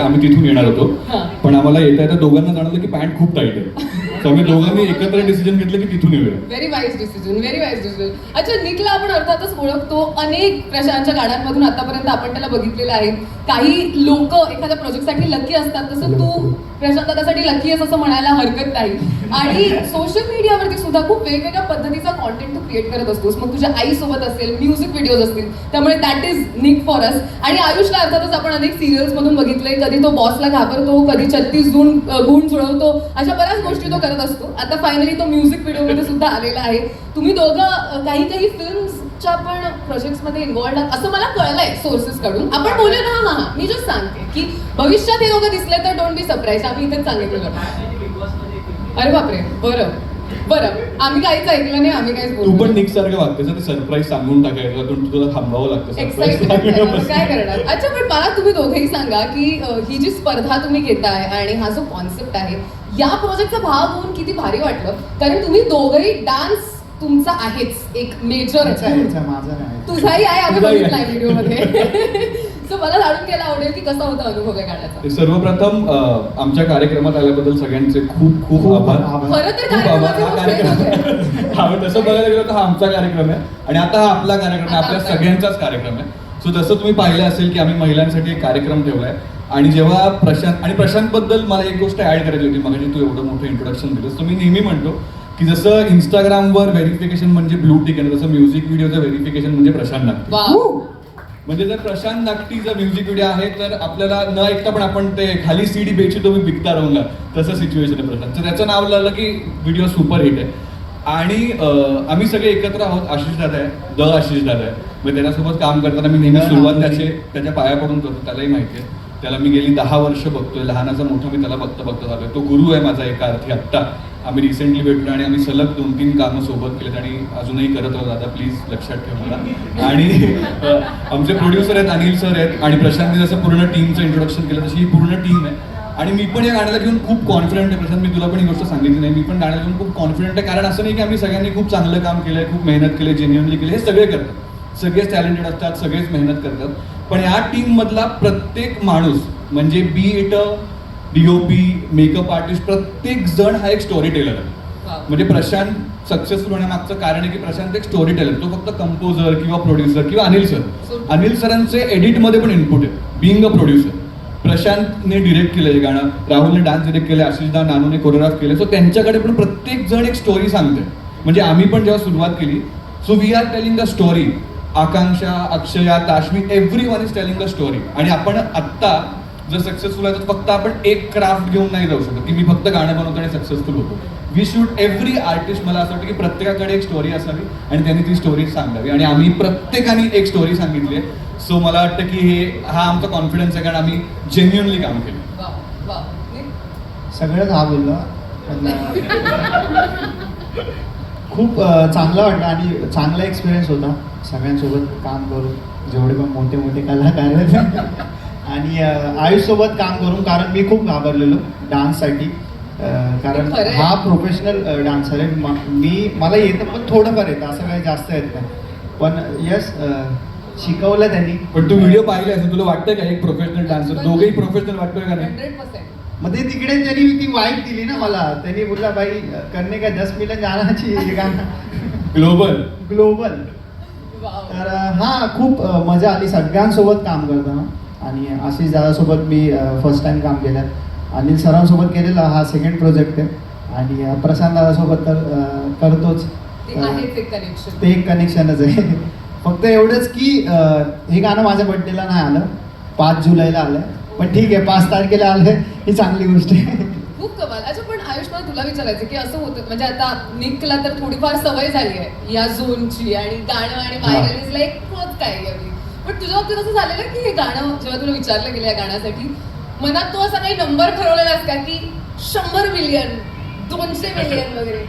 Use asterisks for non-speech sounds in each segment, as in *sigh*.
आम्ही तिथून येणार होतो. पण आम्हाला येता येता दोघांना जाणवलं की पॅन्ट खूप टाईट आहे. तर आम्ही दोघांनी एकत्र डिसिजन घेतलं की तिथून येऊया. Very wise decision very wise decision अच्छा निकला आपण अर्थातच ओळखतो. अनेक प्रशांतच्या गाण्यांमधून आतापर्यंत आपण त्याला बघितलेलं आहे. काही लोक एखाद्या प्रोजेक्टसाठी लकी असतात. तसं तू प्रशांत त्यासाठी लकी असं म्हणायला हरकत नाही. आणि सोशल मीडियावरती सुद्धा खूप वेगवेगळ्या पद्धतीचा कॉन्टेंट तू क्रिएट करत असतोस. मग तुझ्या आईसोबत असेल म्युझिक व्हिडिओज असतील त्यामुळे that is nick for us आणि आयुषला अर्थातच आपण अनेक सिरियल्स मधून बघितलंय. कधी तो बॉसला घाबरतो कधी छत्तीस गुण गुण जुळवतो अशा बऱ्याच गोष्टी तो करत असतो. आता फायनली तो म्युझिक व्हिडिओमध्ये सुद्धा आलेला आहे. तुम्ही दोघं काही काही फिल्म्स फिल्म्सच्या पण प्रोजेक्ट्समध्ये इन्व्हॉल्ड आहात असं मला कळलंय सोर्सेस कडून. आपण बोलूया ना हा हा. मी जस्ट सांगते की भविष्यात हे दोघं दिसले तर डोंट बी सरप्राईज आम्ही इथेच सांगितलं अरे बापरे बरं बरं. आम्ही काहीच ऐकलं नाही आम्ही काहीच तू बोललो पण. निक सारखं वागतेस ते सरप्राईज सांगून टाकायचं. तर तुला थांबावं लागतं. काय करणार? अच्छा पण मला तुम्ही दोघेही सांगा की ही जी स्पर्धा तुम्ही घेताय आणि हा जो कॉन्सेप्ट आहे या प्रोजेक्टचा भाग होऊन किती भारी वाटलं? कारण तुम्ही दोघंही डान्स तुमचा आहेच एक मेजर याचा याचा माझा नाही. तुझाही आहे आम्ही तुझाही बघितलाय आहे. व्हिडिओमध्ये सो *laughs* मला जाणून घ्यायला आवडेल की कसा होता अनुभव या गाण्याचा ते सर्वप्रथम अं, आमच्या कार्यक्रमात आल्याबद्दल सगळ्यांचे खूप खूप खूप आभार. आभार. खरं तर खूप आभार. कार्यक्रमाचे हा होते. कार्यक्रम. *laughs* हा तसं बघायला गेलं तर हा आमचा कार्यक्रम आहे. आणि आता हा आपला कार्यक्रम आहे आता आपल्या आपला. सगळ्यांचाच कार्यक्रम आहे. सो जसं तुम्ही पाहिलं असेल की आम्ही महिलांसाठी एक कार्यक्रम ठेवलाय. आणि जेव्हा प्रशांत आणि प्रशांत बद्दल मला एक गोष्ट ऍड करायची होती मग तू एवढं मोठं इंट्रोडक्शन दिलंस. तर मी नेहमी म्हणतो की जसं इंस्टाग्रामवर व्हेरिफिकेशन म्हणजे ब्लू टिक आहे तसं म्युझिक व्हिडिओचं व्हेरिफिकेशन म्हणजे प्रशांत नागटे. म्हणजे जर प्रशांत नागटीचा म्युझिक व्हिडिओ आहे तर आपल्याला न ऐकता पण आपण ते खाली सीडी बेची तुम्ही विकता राहून तसं सिच्युएशन आहे प्रशांत. तर त्याचं नाव लागलं की व्हिडिओ सुपर हिट आहे. आणि आम्ही सगळे एकत्र आहोत आशिष दादा आहे द आशिष दादा आहे. म्हणजे त्याच्यासोबत काम करताना मी नेहमी सुरुवात. त्याचे त्याच्या पाया पडून करतो त्यालाही माहिती आहे. त्याला मी गेली दहा वर्ष बघतोय लहानाचा मोठा मी त्याला बघता बघता झालोय तो गुरु आहे माझा एका अर्थी आत्ता. आम्ही रिसेंटली भेटलो आणि आम्ही सलग दोन तीन कामं सोबत केलेत आणि अजूनही करत आहोत. दादा प्लीज लक्षात ठेव मला. आणि आमचे प्रोड्युसर आहेत अनिल सर आहेत आणि प्रशांतने जसं पूर्ण टीमचं इंट्रोडक्शन केलं तशी ही पूर्ण टीम आहे. आणि मी पण या गाण्याला घेऊन खूप कॉन्फिडंट आहे. प्रशांत मी तुला पण ही गोष्ट सांगितली नाही. मी पण गाण्याला घेऊन खूप कॉन्फिडंट आहे. कारण असं नाही की आम्ही सगळ्यांनी खूप चांगलं काम केलंय खूप मेहनत केली जेन्युअनली केली. हे सगळे करतात. सगळेच टॅलेंटेड असतात सगळेच मेहनत करतात. पण या टीम मधला प्रत्येक माणूस म्हणजे be it a DOP makeup artist प्रत्येक जण हा एक स्टोरी टेलर आहे. म्हणजे प्रशांत सक्सेसफुल होण्यामागचं कारण आहे की प्रशांत एक स्टोरी टेलर तो फक्त कंपोजर किंवा प्रोड्युसर किंवा अनिल सर अनिल सरांचे एडिटमध्ये पण इनपुट आहे. बिईंग अ प्रोड्युसर प्रशांतने डिरेक्ट केलं हे गाणं राहुलने डान्स डिरेक्ट केले आशिषदा नानूने कोरिओग्राफ केले. सो त्यांच्याकडे पण प्रत्येक जण एक स्टोरी सांगते म्हणजे आम्ही पण जेव्हा सुरुवात केली so we are telling a story Akanksha Akshaya Tashmi everyone is telling a story आणि आपण आत्ता जर सक्सेसफुल आहे तर फक्त आपण एक क्राफ्ट घेऊन नाही जाऊ शकत. की मी फक्त गाणं बनवतो आणि सक्सेसफुल होतो. वी शूड एव्हरी आर्टिस्ट मला असं वाटतं की प्रत्येकाकडे एक स्टोरी असावी आणि त्यांनी ती स्टोरी सांगावी. आणि आम्ही प्रत्येकाने एक स्टोरी सांगितली आहे. सो मला वाटतं की हे हा आमचा कॉन्फिडन्स आहे कारण आम्ही जेन्युअनली काम केलं? सगळंच हा बोलला. खूप चांगलं वाटलं आणि चांगला एक्सपिरियन्स होता. सगळ्यांसोबत काम करून जेवढे पण मोठे मोठे कलाकार आहेत आणि आयुषसोबत काम करून कारण मी खूप घाबरलेलो डान्ससाठी कारण. हा प्रोफेशनल डान्सर आहे. म- मला येतं पण थोडंफार येतं. असं काही जास्त येत नाही. पण यस शिकवलं त्यांनी. पण तू व्हिडिओ पाहिले असेल तुला वाटतं का एक प्रोफेशनल डान्सर दोघेही प्रोफेशनल वाटतोय का नाही? 100%. मग ते तिकडे त्यांनी ती वाईट दिली ना मला. त्यांनी बोलला भाई करणे का? दस मिलियन जाण्याची ग्लोबल ग्लोबल. तर हा खूप मजा आली. सगळ्यांसोबत काम करताना. आणि आशिष दादासोबत मी फर्स्ट टाइम काम केलं. अनिल सरांसोबत केलेला हा सेकंड प्रोजेक्ट आहे. आणि प्रशांत दादासोबत तर करतोच. ते एक कनेक्शन ते एक कनेक्शनच आहे. फक्त एवढंच की हे गाणं माझ्या बड्डेला नाही आलं. पाच जुलैला आलं. पण ठीक आहे पाच तारखेला आलं. ही चांगली गोष्ट आहे. खूप कमाल. अच्छा पण आयुष मला तुला विचारायचं की असं होतं म्हणजे आता निकला तर थोडीफार सवय झाली आहे. या झोनची आणि गाणं आणि. व्हायरल एक काय पण तुझ्या बाबतीत असं झालेलं की हे गाणं जेव्हा तुला विचारलं गेलं या गाण्यासाठी मनात तो असा काही नंबर ठरवलेलास का की शंभर मिलियन दोनशे मिलियन वगैरे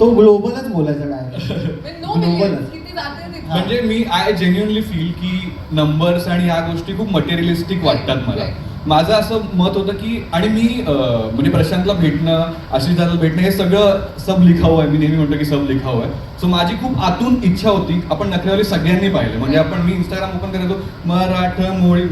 तो ग्लोबलच बोलायचा काय नो मिलियन Global. किती जाते तिथे? म्हणजे मी आय जेन्युअनली फील की नंबर्स आणि ह्या गोष्टी खूप मटेरियलिस्टिक वाटतात मला Right. माझं असं मत होतं की आणि मी म्हणजे प्रशांतला भेटणं आशिष दादाला भेटणं हे सगळं सब लिखावं आहे. मी नेहमी म्हणतो की सब लिखावं आहे. सो माझी खूप आतून इच्छा होती आपण नखरेवाली सगळ्यांनी पाहिलं. म्हणजे आपण मी इंस्टाग्राम ओपन करायचो मराठमोळी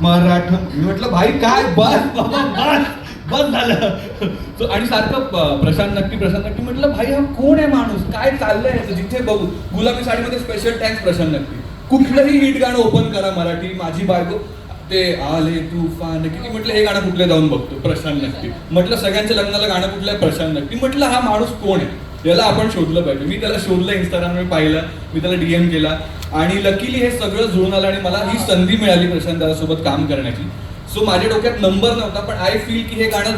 मराठा मी म्हटलं भाई काय? बस बाबा बस बस झालं. आणि सारखं प्रशांत नक्की प्रशांत नक्की म्हटलं भाई हा कोण आहे माणूस? काय चाललंय? जिथे बघू. गुलाबी साडीमध्ये स्पेशल टँक्स प्रशांत नक्की. कुठलंही हिट गाणं ओपन करा मराठी माझी बायको. ते आले तुफान किती म्हटलं हे गाणं कुठलं जाऊन बघतो प्रशांत नक्की. म्हटलं सगळ्यांच्या लग्नाला गाणं कुठलं आहे? प्रशांत नक्की. म्हटलं हा माणूस कोण आहे? याला आपण शोधलं पाहिजे. मी त्याला शोधलं इंस्टाग्रामवर पाहिलं मी त्याला डीएम केला. आणि लकीली हे सगळं जुळून आलं आणि मला ही संधी मिळाली प्रशांत दादासोबत काम करण्याची. सो माझ्या डोक्यात नंबर नव्हता पण आय फील की हे गाणं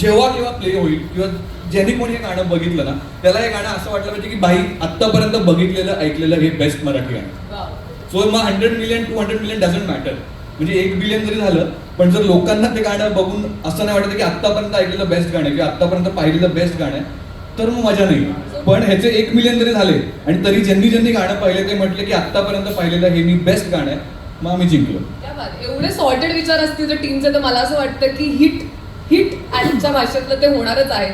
जेव्हा केव्हा प्ले होईल किंवा ज्यांनी कोणी हे गाणं बघितलं ना त्याला हे गाणं असं वाटलं पाहिजे की बाई आत्तापर्यंत बघितलेलं ऐकलेलं हे बेस्ट मराठी गाणं. सो मग hundred million to hundred million doesn't matter म्हणजे एक बिलियन जरी झालं पण जर लोकांना ते गाणं बघून असं नाही वाटत की आत्तापर्यंत ऐकलेलं बेस्ट गाणं आहे किंवा आत्तापर्यंत पाहिलेलं बेस्ट गाणं आहे तर मग मजा नाही. पण ह्याचे एक मिलियन जरी झाले आणि तरी ज्यांनी ज्यांनी गाणं पाहिले ते म्हटले की आतापर्यंत पाहिलेलं हे मी बेस्ट गाणं आहे मग आम्ही जिंकलो. एवढे सॉर्टेड विचार असतील तर टीमचे तर मला असं वाटतं की हिट हिट आजच्या भाषेतलं ते होणारच आहे.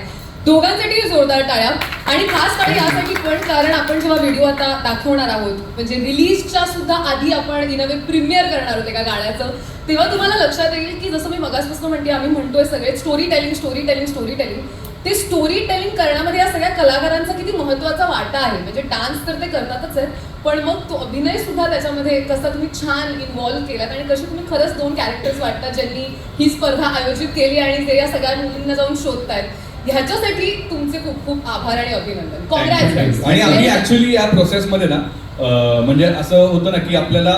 दोघांसाठी जोरदार टाळ्या. आणि खास टाळ्या यासाठी पण कारण आपण जेव्हा व्हिडिओ आता दाखवणार आहोत म्हणजे रिलीजच्या सुद्धा आधी आपण इन अ वे प्रीमियर करणार होते एका गाण्याचं तेव्हा तुम्हाला लक्षात येईल की जसं मी मगासपासून म्हणते आम्ही म्हणतोय सगळे story telling story telling story telling ते स्टोरी टेलिंग करण्यामध्ये या सगळ्या कलाकारांचा किती महत्त्वाचा वाटा आहे. म्हणजे डान्स तर ते करतातच आहेत पण मग तो अभिनय सुद्धा त्याच्यामध्ये कसा तुम्ही छान इन्व्हॉल्व्ह केलात आणि कसे तुम्ही खरंच दोन कॅरेक्टर्स वाटतात ज्यांनी ही स्पर्धा आयोजित केली आणि ते या सगळ्या मुलींना जाऊन शोधतायत. ह्याच्यासाठी तुमचे खूप खूप आभार आणि अभिनंदन. कॉंग्रॅच्युलेशन. आणि आम्ही ऍक्च्युली या प्रोसेसमध्ये ना अं, म्हणजे असं होतं ना की आपल्याला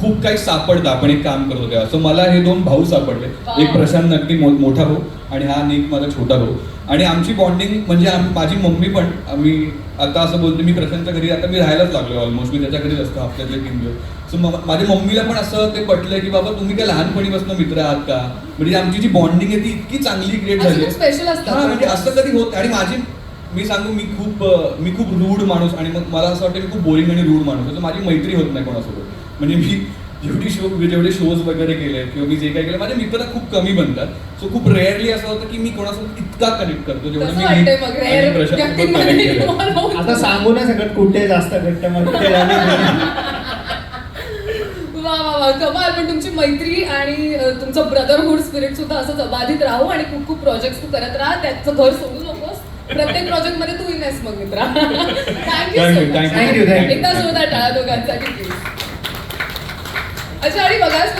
खूप काही सापडतं आपण एक काम करतो तेव्हा सो मला हे दोन भाऊ सापडले. एक प्रशांत नक्की मो- मोठा भाऊ आणि हा निक माझा छोटा भाऊ. आणि आमची बॉन्डिंग म्हणजे आम- माझी मम्मी पण आम्ही आता असं बोलते मी प्रशांतच्या घरी आता मी राहायलाच लागलो ऑलमोस्ट मी त्याच्या घरीच असतो हफ्त्यातले तीन दिवस सो माझ्या मम्मीला पण असं ते पटलं की बाबा तुम्ही काय लहानपणीपासून मित्र आहात का म्हणजे आमची जी बॉन्डिंग आहे ती इतकी चांगली क्रिएट झाली. हा, म्हणजे असं कधी होत आणि माझी मी सांगू मी खूप मी खूप रूड माणूस आणि मग मला असं वाटतं मी खूप बोरिंग आणि रूड माणूस. तर माझी मैत्री होत नाही कोणासोबत म्हणजे मी जेवढी शो जेवढे शोज वगैरे केले किंवा मी जे काही केलं माझे मित्र खूप कमी बनतात. सो खूप रेअरली असं होतं की मी कोणासोबत इतका कनेक्ट करतो जेवढं मी आणि प्रशांतसोबत connect? आता सांगू नाही शकत कुठे जास्त घट्ट वा वा वा कमाल. पण तुमची मैत्री आणि अ, तुमचं ब्रदरहुड स्पिरिट सुद्धा असंच अबाधित राहू आणि खूप खूप प्रोजेक्ट तू करत राहा. त्याचं घर सोडू नकोस. प्रत्येक प्रोजेक्टमध्ये तू इन्व्हेस्ट मग मित्रा. Thank you *laughs* Thank so you, thank you. Thank you, thank you. एकदा जोरदार टाळा दोघांसाठी प्लीज अच्छा आणि बघाच